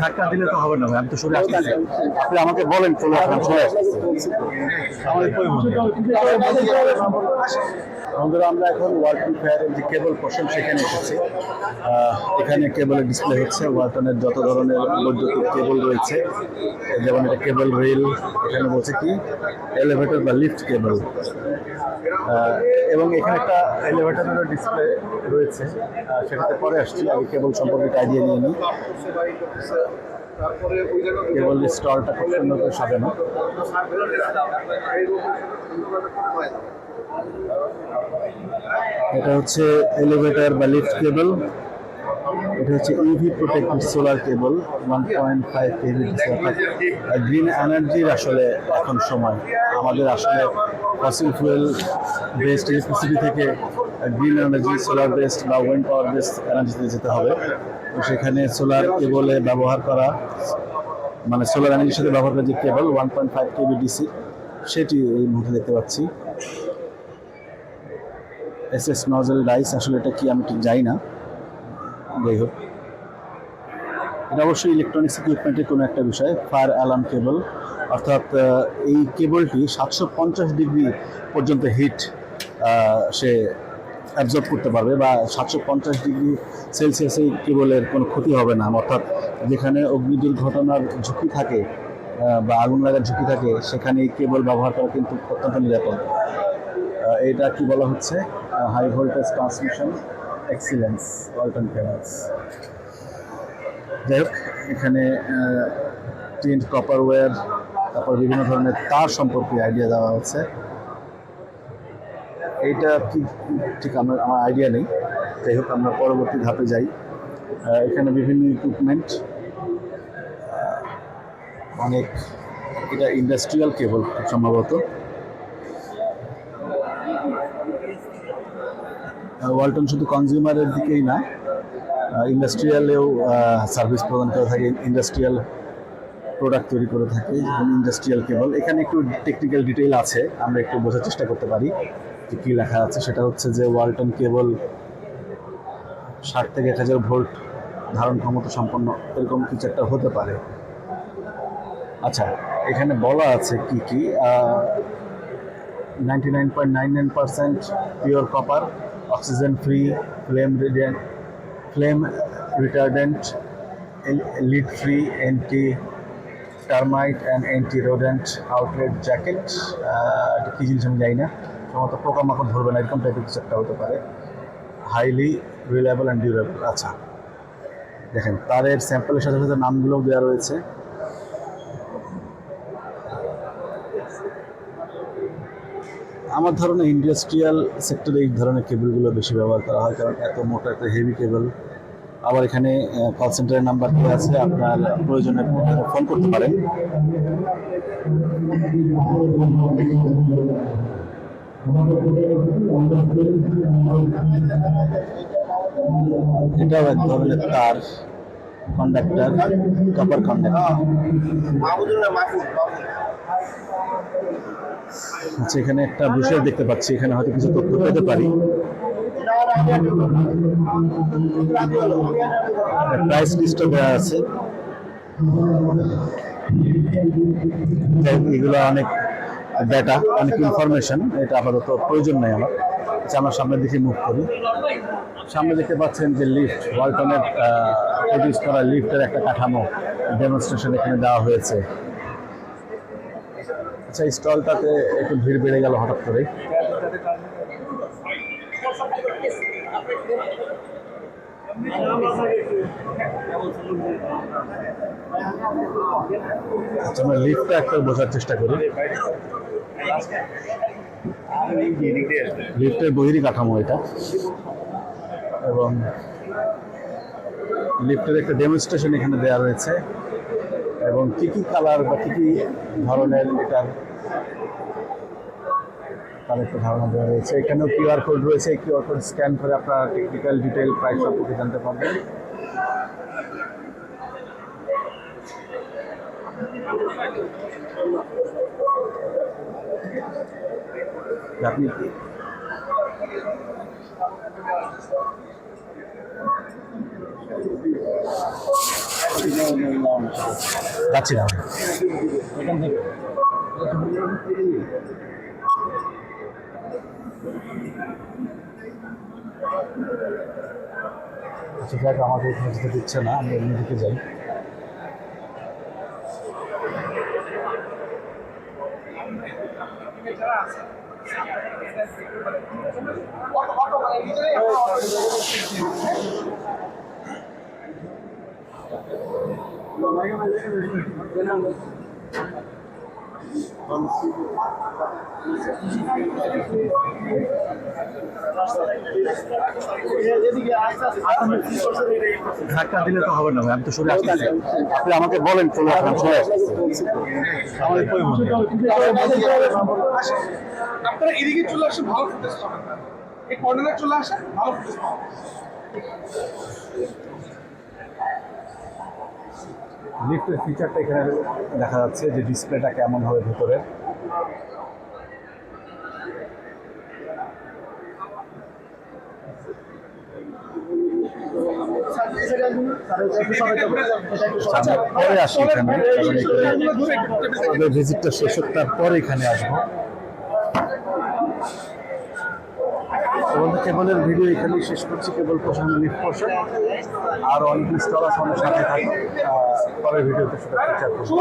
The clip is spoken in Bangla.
ধাক্কা দিলে তো হবে না আমি তো সরে আসতেছি আপনি আমাকে বলেন, চলে আসলাম চলে আমাদের আমরা এখন ওয়ার্কিং ফেয়ারের যে কেবল পোর্শন, সেখানে এসেছি। এখানে কেবলের ডিসপ্লে হচ্ছে। ওয়ালটনের যত ধরনের বৈদ্যুতিক কেবল রয়েছে, যেমন এটা কেবল রেল, এখানে বলছে কি এলিভেটর বা লিফট কেবল। এবং এখানে একটা এলিভেটরেরও ডিসপ্লে রয়েছে। সেটাতে পরে আসছি। আমি কেবল সম্পর্কে আইডিয়া নিয়ে নিই। কেবল স্টলটা খুব সুন্দর করে সাজানো। এটা হচ্ছে এলিভেটর বা লিফট কেবল এটা হচ্ছে EV protected solar cable one point five KV green এনার্জির আসলে এখন সময়। আমাদের আসলে ফসিল ফুয়েল বেসড ইলেকট্রিসিটি থেকে গ্রিন এনার্জি সোলার বেসড বা উইন্ড পাওয়ার বেসড এনার্জিতে যেতে হবে। তো সেখানে সোলার কেবলে ব্যবহার করা মানে সোলার এনার্জির সাথে ব্যবহার করা যে cable one point five KB DC সেটি এই মুহূর্তে দেখতে পাচ্ছি। এস এস নজেল ডাইস আসলে এটা কি আমি ঠিক জানি না। যাই হোক। এটা অবশ্যই ইলেকট্রনিক্স ইকুইপমেন্টের কোনো একটা বিষয় ফায়ার অ্যালার্ম কেবল অর্থাৎ এই কেবলটি সাতশো পঞ্চাশ ডিগ্রি পর্যন্ত হিট সে অ্যাবজর্ব করতে পারবে বা সাতশো পঞ্চাশ ডিগ্রি সেলসিয়াস কেবলের কোনো ক্ষতি হবে না। অর্থাৎ, যেখানে অগ্নি দুর্ঘটনার ঝুঁকি থাকে বা আগুন লাগার ঝুঁকি থাকে, সেখানে এই কেবল ব্যবহার করা কিন্তু অত্যন্ত নিরাপদ। এটা কি বলা হচ্ছে? High voltage transmission excellence Walton cables যাই হোক এখানে টিন্ট ওয়্যার তারপর বিভিন্ন ধরনের তার সম্পর্কে আইডিয়া দেওয়া হচ্ছে। এইটা কি, ঠিক আমার আমার আইডিয়া নেই। যাই হোক, আমরা পরবর্তী ধাপে যাই। এখানে বিভিন্ন ইকুইপমেন্ট অনেক, এটা ইন্ডাস্ট্রিয়াল কেবল খুব সম্ভবত ওয়ালটন শুধু কনজিউমারের দিকেই না ইন্ডাস্ট্রিয়ালেও সার্ভিস প্রদান করে থাকে ইন্ডাস্ট্রিয়াল প্রোডাক্ট তৈরি করে থাকে ইন্ডাস্ট্রিয়াল কেবল এখানে একটু টেকনিক্যাল ডিটেইল আছে, আমরা একটু বোঝার চেষ্টা করতে পারি যে কী লেখা আছে। সেটা হচ্ছে যে ওয়ালটন কেবল ষাট থেকে এক হাজার ভোল্ট ধারণ ক্ষমতা সম্পন্ন, এরকম কিছু একটা হতে পারে। আচ্ছা এখানে বলা আছে কি কি? Ninety nine point nine nine percent pure copper oxygen free flame retardant flame retardant lead free anti termite and anti rodent outlet jacket এটা কী জিনিস আমি জানি না। সম্ভবত পোকামাকড় ধরবে না, এরকম টাইপের কিছু একটা হতে পারে। হাইলি রিলায়েবল অ্যান্ড ডিউরেবল আচ্ছা দেখেন তারের স্যাম্পলের সাথে সাথে নামগুলোও দেওয়া রয়েছে। আমার ধারণা ইন্ডাস্ট্রিয়াল সেক্টরে এই ধরনের কেবলগুলো বেশি ব্যবহার করা হয়, কারণ এত মোটা একটা হেভি কেবল আবার এখানে কল সেন্টারের নাম্বার আছে, আপনার প্রয়োজনে ফোন করতে পারেন। এটাও এক ধরনের তার। কন্ডাক্টর কপার কন্ডাক্টর আচ্ছা এখানে একটা বিষয় দেখতে পাচ্ছি, এখানে হয়তো কিছু তথ্য পেতে পারি। প্রাইস লিস্টও দেওয়া আছে। এগুলো অনেক ডেটা অনেক ইনফরমেশন এটা আপাতত প্রয়োজন নেই আমার। আচ্ছা আমরা সামনের দিকে মুভ করি। সামনে দেখতে পাচ্ছেন যে লিফট ওয়ালটনের প্রডিউস করা লিফটের একটা কাঠামো ডেমনস্ট্রেশন এখানে দেওয়া হয়েছে। আচ্ছা স্টলটাতে একটু ভিড় বেড়ে গেল হঠাৎ করে আচ্ছা আমরা লিফটটা একটা বোঝার চেষ্টা করি। লিফটের বহিরই কাঠামো এটা। এবং লিফটের একটা ডেমনস্ট্রেশন এখানে দেওয়া রয়েছে। এবং কি কি কালার বা কি কি ধরনের এটার তার একটা ধারণা দেওয়া রয়েছে। এখানেও কিউআর কোড রয়েছে। কিউআর কোড স্ক্যান করে আপনারা টেকনিক্যাল ডিটেল প্রাইস সম্পর্কে জানতে পারবেন। আপনি যাচ্ছি না। আচ্ছা আমাকে এখানে যেতে দিচ্ছে না আমি অন্যদিকে যাই। ধাক্কা দিলে তো হবে না, আমি তো সরে আসতেছি। আপনি আমাকে বলেন, চলে আসলাম কই আপনারা এদিকে চলে আসে, ভালো এই কর্নারে চলে আসে, ভালো লিফটের ফিচারটা এখানে দেখা যাচ্ছে যে ডিসপ্লেটা কেমন হবে ভেতরে। পরে আসি এখানে। ভিজিটটা শেষ হোক, তারপরে এখানে আসব। আমাদের কেবলের ভিডিও এখানে শেষ করছি। কেবল পোষণ লিফট পোষণ আর অনেক স্টল আছে আমার সাথে থাকে। পরের ভিডিওতে সেটা প্রচার করব।